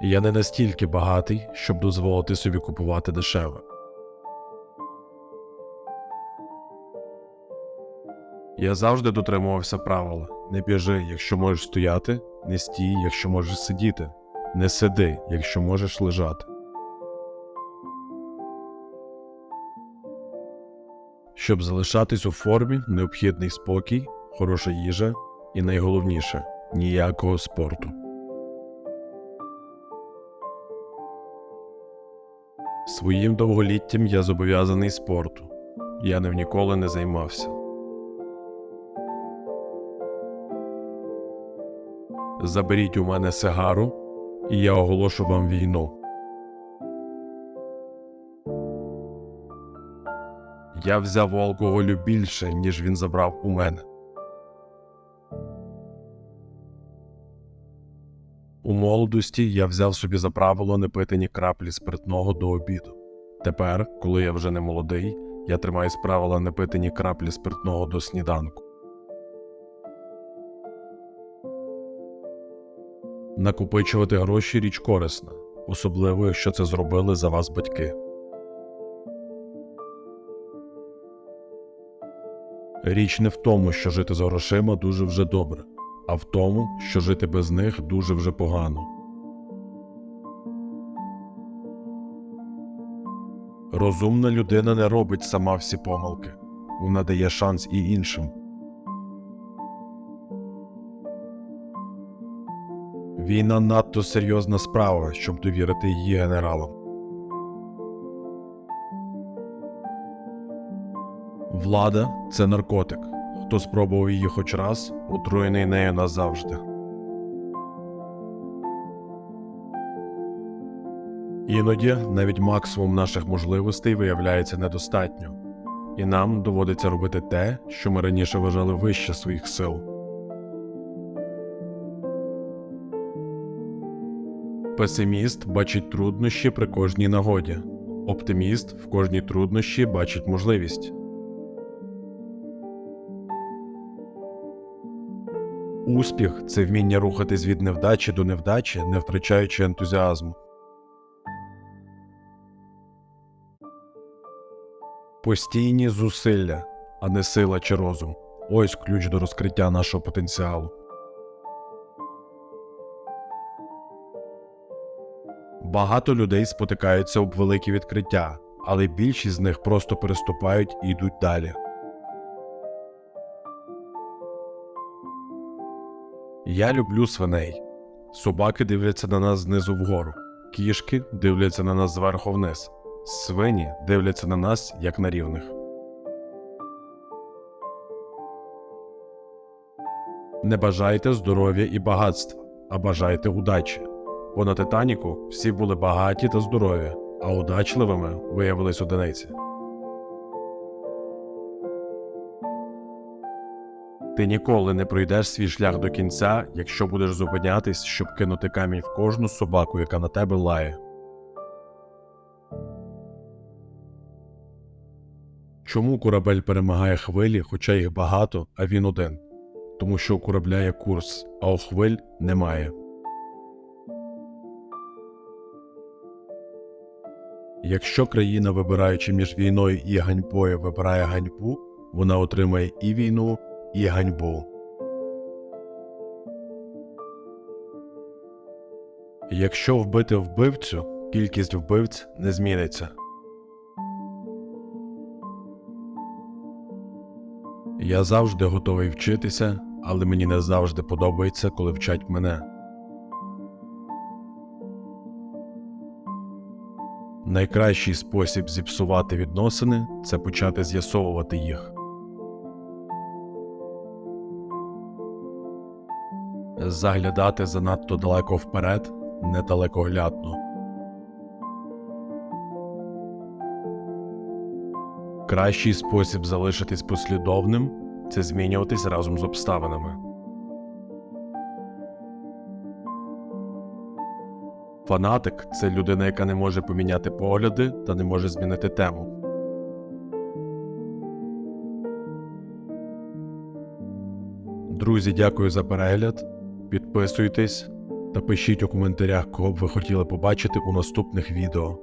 Я не настільки багатий, щоб дозволити собі купувати дешеве. Я завжди дотримувався правила: не біжи, якщо можеш стояти, не стій, якщо можеш сидіти, не сиди, якщо можеш лежати. Щоб залишатись у формі, необхідний спокій, хороша їжа і найголовніше ніякого спорту. Своїм довголіттям я зобов'язаний спорту. Я ним ніколи не займався. Заберіть у мене сигару, і я оголошу вам війну. Я взяв у алкоголю більше, ніж він забрав у мене. У молодості я взяв собі за правило не пити ні краплі спиртного до обіду. Тепер, коли я вже не молодий, я тримаюсь правила не пити ні краплі спиртного до сніданку. Накопичувати гроші річ корисна, особливо якщо це зробили за вас батьки. Річ не в тому, що жити з грошима дуже вже добре, а в тому, що жити без них дуже вже погано. Розумна людина не робить сама всі помилки, вона дає шанс і іншим. Війна надто серйозна справа, щоб довірити її генералам. Влада це наркотик. Хто спробував її хоч раз, отруєний нею назавжди. Іноді навіть максимум наших можливостей виявляється недостатньо, і нам доводиться робити те, що ми раніше вважали вище своїх сил. Песиміст бачить труднощі при кожній нагоді. Оптиміст в кожній труднощі бачить можливість. Успіх це вміння рухатись від невдачі до невдачі, не втрачаючи ентузіазму. Постійні зусилля, а не сила чи розум. Ось ключ до розкриття нашого потенціалу. Багато людей спотикаються об великі відкриття, але більшість з них просто переступають і йдуть далі. Я люблю свиней. Собаки дивляться на нас знизу вгору, кішки дивляться на нас зверху вниз, свині дивляться на нас як на рівних. Не бажайте здоров'я і багатства, а бажайте удачі. Бо на Титаніку всі були багаті та здорові, а удачливими виявились одиниці. Ти ніколи не пройдеш свій шлях до кінця, якщо будеш зупинятись, щоб кинути камінь в кожну собаку, яка на тебе лає. Чому корабель перемагає хвилі, хоча їх багато, а він один? Тому що у корабля є курс, а у хвиль немає. Якщо країна, вибираючи між війною і ганьбою, вибирає ганьбу, вона отримає і війну, і ганьбу. Якщо вбити вбивцю, кількість вбивць не зміниться. Я завжди готовий вчитися, але мені не завжди подобається, коли вчать мене. Найкращий спосіб зіпсувати відносини це почати з'ясовувати їх. Заглядати занадто далеко вперед недалекоглядно. Кращий спосіб залишитись послідовним це змінюватись разом з обставинами. Фанатик це людина, яка не може поміняти погляди та не може змінити тему. Друзі, дякую за перегляд. Підписуйтесь, та пишіть у коментарях, кого б ви хотіли побачити у наступних відео.